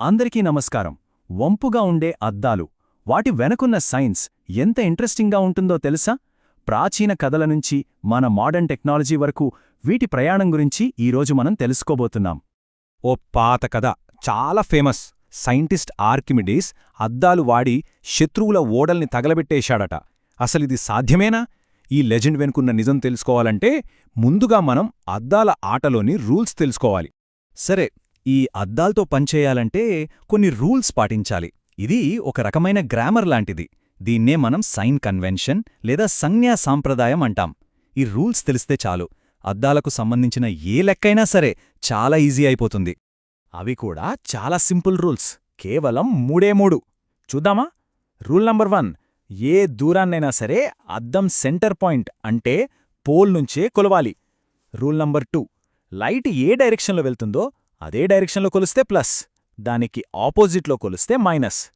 అందరికీ నమస్కారం. వంపుగా ఉండే అద్దాలు వాటి వెనకున్న సైన్స్ ఎంత ఇంట్రెస్టింగ్గా ఉంటుందో తెలుసా? ప్రాచీన కథల నుంచి మన మోడర్న్ టెక్నాలజీ వరకు వీటి ప్రయాణం గురించి ఈరోజు మనం తెలుసుకోబోతున్నాం. ఓ పాత కథ చాలా ఫేమస్. సైంటిస్ట్ ఆర్కిమిడీస్ అద్దాలు వాడి శత్రువుల ఓడల్ని తగలబెట్టేశాడట. అసలిది సాధ్యమేనా? ఈ లెజెండ్ వెనుకున్న నిజం తెలుసుకోవాలంటే ముందుగా మనం అద్దాల ఆటలోని రూల్స్ తెలుసుకోవాలి. సరే ఈ అద్దాలతో పనిచేయాలంటే కొన్ని రూల్స్ పాటించాలి. ఇది ఒక రకమైన గ్రామర్ లాంటిది. దీన్నే మనం సైన్ కన్వెన్షన్ లేదా సంజ్ఞా సాంప్రదాయం అంటాం. ఈ రూల్స్ తెలిస్తే చాలు. అద్దాలకు సంబంధించిన ఏ లెక్కైనా సరే చాలా ఈజీ అయిపోతుంది. అవి కూడా చాలా సింపుల్ రూల్స్. కేవలం మూడే మూడు. చూద్దామా? Rule number one. ఏ దూరాన్నైనా సరే అద్దం సెంటర్ పాయింట్ అంటే పోల్ నుంచే కొలవాలి. Rule number two. లైట్ ఏ డైరెక్షన్లో వెళ్తుందో అదే డైరెక్షన్లో కొలిస్తే ప్లస్ దానికి ఆపోజిట్లో కొలిస్తే మైనస్.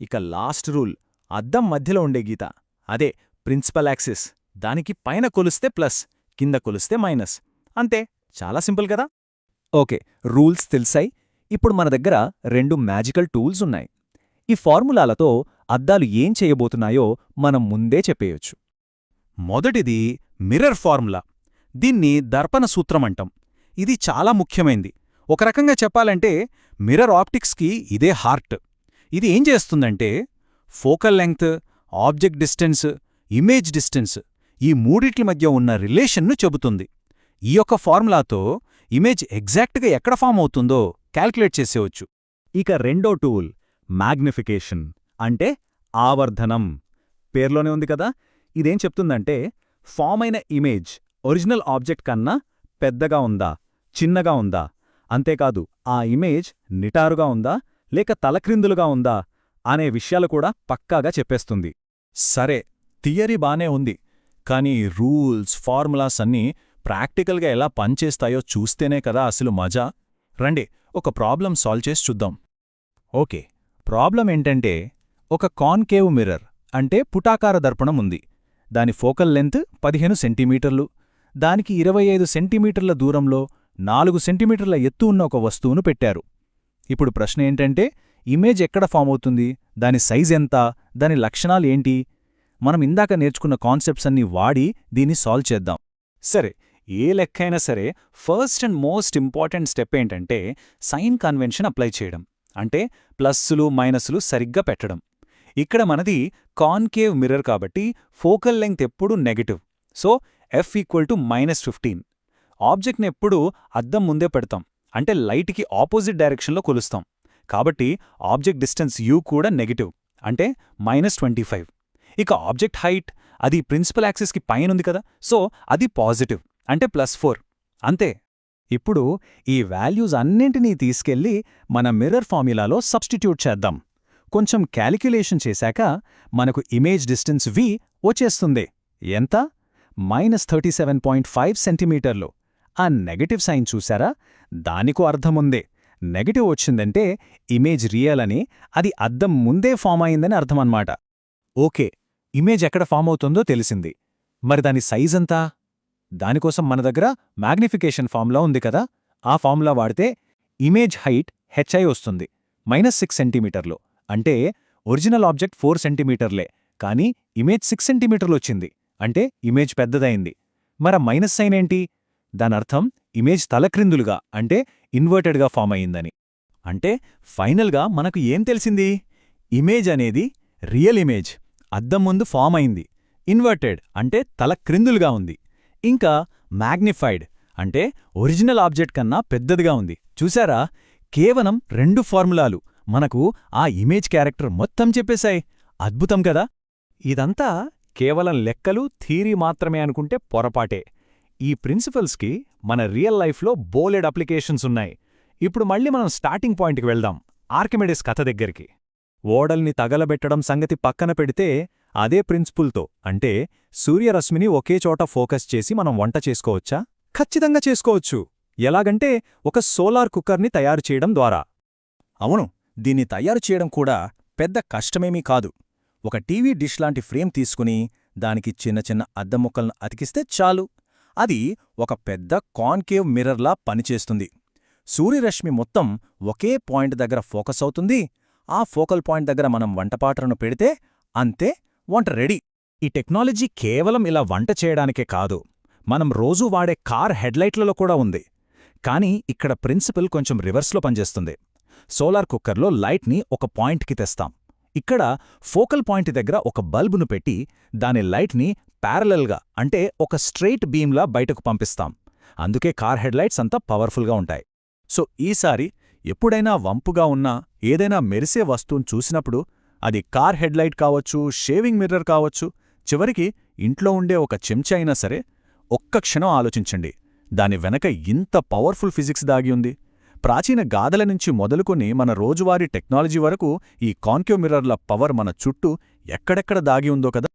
ఇక లాస్ట్ రూల్ అద్దం మధ్యలో ఉండే గీత. అదే ప్రిన్సిపల్ యాక్సిస్ దానికి పైన కొలిస్తే ప్లస్ కింద కొలిస్తే మైనస్. అంతే చాలా సింపుల్ కదా? ఓకే రూల్స్ తెలిసాయి. ఇప్పుడు మన దగ్గర రెండు మ్యాజికల్ టూల్స్ ఉన్నాయి. ఈ ఫార్ములాలతో అద్దాలు ఏం చేయబోతున్నాయో మనం ముందే చెప్పేయొచ్చు. మొదటిది మిర్రర్ ఫార్ములా. దీన్ని దర్పణ సూత్రమంటం ఇది చాలా ముఖ్యమైంది. ఒక రకంగా చెప్పాలంటే మిర్రర్ ఆప్టిక్స్కి ఇదే హార్ట్. ఇది ఏం చేస్తుందంటే focal length object distance image distance ఈ మూడిట్ల మధ్య ఉన్న రిలేషన్ను చెబుతుంది. ఈ యొక్క ఫార్ములాతో ఇమేజ్ ఎగ్జాక్ట్గా ఎక్కడ ఫామ్ అవుతుందో క్యాల్కులేట్ చేసేవచ్చు. ఇక రెండో టూల్ మ్యాగ్నిఫికేషన్. అంటే ఆవర్ధనం. పేర్లోనే ఉంది కదా? ఇదేం చెప్తుందంటే ఫామ్ అయిన ఇమేజ్ ఒరిజినల్ ఆబ్జెక్ట్ కన్నా పెద్దగా ఉందా చిన్నగా ఉందా? అంతేకాదు ఆ ఇమేజ్ నిటారుగా ఉందా లేక తలక్రిందులుగా ఉందా అనే విషయాలు కూడా పక్కాగా చెప్పేస్తుంది. సరే థియరీ బానే ఉంది కానీ రూల్స్ ఫార్ములాస్ అన్నీ ప్రాక్టికల్గా ఎలా పనిచేస్తాయో చూస్తేనే కదా అసలు మజా. రండి ఒక ప్రాబ్లం సాల్వ్ చేసి చూద్దాం. ఓకే ప్రాబ్లం ఏంటంటే ఒక కాన్కేవ్ మిర్రర్ అంటే పుటాకార దర్పణం ఉంది. దాని ఫోకల్ లెంత్ పదిహేను సెంటీమీటర్లు. దానికి ఇరవై ఐదు సెంటీమీటర్ల దూరంలో నాలుగు సెంటీమీటర్ల ఎత్తు ఉన్న ఒక వస్తువును పెట్టారు. ఇప్పుడు ప్రశ్న ఏంటంటే ఇమేజ్ ఎక్కడ ఫామ్ అవుతుంది? దాని సైజ్ ఎంత? దాని లక్షణాలు ఏంటి? మనం ఇందాక నేర్చుకున్న కాన్సెప్ట్స్ అన్నీ వాడి దీన్ని సాల్వ్ చేద్దాం. సరే ఏ లెక్కైనా సరే first and most important step ఏంటంటే సైన్ కన్వెన్షన్ అప్లై చేయడం. అంటే ప్లస్సులు మైనస్లు సరిగ్గా పెట్టడం. ఇక్కడ మనది కాన్కేవ్ మిర్రర్ కాబట్టి ఫోకల్ లెంగ్త్ ఎప్పుడూ negative. So F equal to minus fifteen. ఆబ్జెక్ట్ని ఎప్పుడూ అద్దం ముందే పెడతాం. అంటే లైట్కి ఆపోజిట్ డైరెక్షన్లో కొలుస్తాం. కాబట్టి ఆబ్జెక్ట్ డిస్టెన్స్ యూ కూడా నెగటివ్. అంటే మైనస్ ట్వంటీ ఫైవ్. ఇక ఆబ్జెక్ట్ హైట్ అది ప్రిన్సిపల్ యాక్సిస్కి పైనుంది కదా సో అది పాజిటివ్. అంటే ప్లస్ ఫోర్. అంతే. ఇప్పుడు ఈ వాల్యూస్ అన్నింటినీ తీసుకెళ్ళి మన మిర్రర్ ఫార్ములాలో సబ్స్టిట్యూట్ చేద్దాం. కొంచెం క్యాలిక్యులేషన్ చేశాక మనకు ఇమేజ్ డిస్టెన్స్ వి వచ్చేస్తుంది. ఎంత? Minus thirty seven point five సెంటీమీటర్లు. ఆ నెగటివ్ సైన్ చూశారా? దానికో అర్థముందే. నెగటివ్ వచ్చిందంటే ఇమేజ్ రియల్ అని అది అద్దం ముందే ఫామ్ అయిందని అర్థమన్నమాట ఓకే ఇమేజ్ ఎక్కడ ఫామ్ అవుతుందో తెలిసింది. మరి దాని సైజంతా దానికోసం మన దగ్గర మ్యాగ్నిఫికేషన్ ఫామ్లా ఉంది కదా? ఆ ఫామ్లా వాడితే ఇమేజ్ హైట్ హెచ్ఐ వస్తుంది మైనస్ సిక్స్ సెంటీమీటర్లు. అంటే ఒరిజినల్ ఆబ్జెక్ట్ ఫోర్ సెంటీమీటర్లే కానీ ఇమేజ్ సిక్స్ సెంటీమీటర్లు వచ్చింది. అంటే ఇమేజ్ పెద్దదైంది మర మైనస్ సైన్ ఏంటి? దానర్థం ఇమేజ్ తలక్రిందులుగా అంటే ఇన్వర్టెడ్గా ఫామ్ అయిందని అంటే ఫైనల్గా మనకు ఏం తెలిసింది? ఇమేజ్ అనేది రియల్ ఇమేజ్ అద్దం ముందు ఫామ్ అయింది. ఇన్వర్టెడ్ అంటే తల క్రిందులుగా ఉంది. ఇంకా మ్యాగ్నిఫైడ్ అంటే ఒరిజినల్ ఆబ్జెక్ట్ కన్నా పెద్దదిగా ఉంది. చూసారా? కేవలం రెండు ఫార్ములాలు మనకు ఆ ఇమేజ్ క్యారెక్టర్ మొత్తం చెప్పేశాయి. అద్భుతం కదా! ఇదంతా కేవలం లెక్కలు థీరీ మాత్రమే అనుకుంటే పొరపాటే. ఈ ప్రిన్సిపల్స్కి మన రియల్ లైఫ్లో బోలెడ్ అప్లికేషన్స్ ఉన్నాయి. ఇప్పుడు మళ్ళీ మనం స్టార్టింగ్ పాయింట్కి వెళ్దాం. ఆర్కిమెడిస్ కథ దగ్గరికి. ఓడల్ని తగలబెట్టడం సంగతి పక్కన పెడితే అదే ప్రిన్సిపుల్తో అంటే సూర్యరశ్మిని ఒకే చోట ఫోకస్ చేసి మనం వంట చేసుకోవచ్చా? ఖచ్చితంగా చేసుకోవచ్చు. ఎలాగంటే ఒక సోలార్ కుక్కర్ని తయారు చేయడం ద్వారా. అవును దీన్ని తయారు చేయడం కూడా పెద్ద కష్టమేమీ కాదు. ఒక టీవీ డిష్ లాంటి ఫ్రేమ్ తీసుకుని దానికి చిన్న చిన్న అద్దం ముక్కలను అతికిస్తే చాలు. అది ఒక పెద్ద కాన్కేవ్ మిర్రర్లా పనిచేస్తుంది. సూర్యరశ్మి మొత్తం ఒకే పాయింట్ దగ్గర ఫోకస్ అవుతుంది. ఆ ఫోకల్ పాయింట్ దగ్గర మనం వంటపాటలను పెడితే అంతే వంట రెడీ. ఈ టెక్నాలజీ కేవలం ఇలా వంట చేయడానికే కాదు మనం రోజూ వాడే కార్ హెడ్లైట్లలో కూడా ఉంది. కానీ ఇక్కడ ప్రిన్సిపల్ కొంచెం రివర్స్లో పనిచేస్తుంది. సోలార్ కుక్కర్లో లైట్ని ఒక పాయింట్కి తెస్తాం. ఇక్కడ ఫోకల్ పాయింట్ దగ్గర ఒక బల్బును పెట్టి దాని లైట్ని ప్యారలల్గా అంటే ఒక స్ట్రెయిట్ బీమ్లా బయటకు పంపిస్తాం. అందుకే కార్ హెడ్లైట్స్ అంతా పవర్ఫుల్గా ఉంటాయి. సో ఈసారి ఎప్పుడైనా వంపుగా ఉన్న ఏదైనా మెరిసే వస్తువును చూసినప్పుడు అది కార్ హెడ్లైట్ కావచ్చు షేవింగ్ మిర్రర్ కావచ్చు చివరికి ఇంట్లో ఉండే ఒక చెంచా అయినా సరే ఒక్క క్షణం ఆలోచించండి. దాని వెనక ఇంత పవర్ఫుల్ ఫిజిక్స్ దాగి ఉంది. ప్రాచీన గాథల నుంచి మొదలుకొని మన రోజువారీ టెక్నాలజీ వరకు ఈ కాన్క్యూ మిర్రర్ల పవర్ మన చుట్టూ ఎక్కడెక్కడ దాగి ఉందో కదా!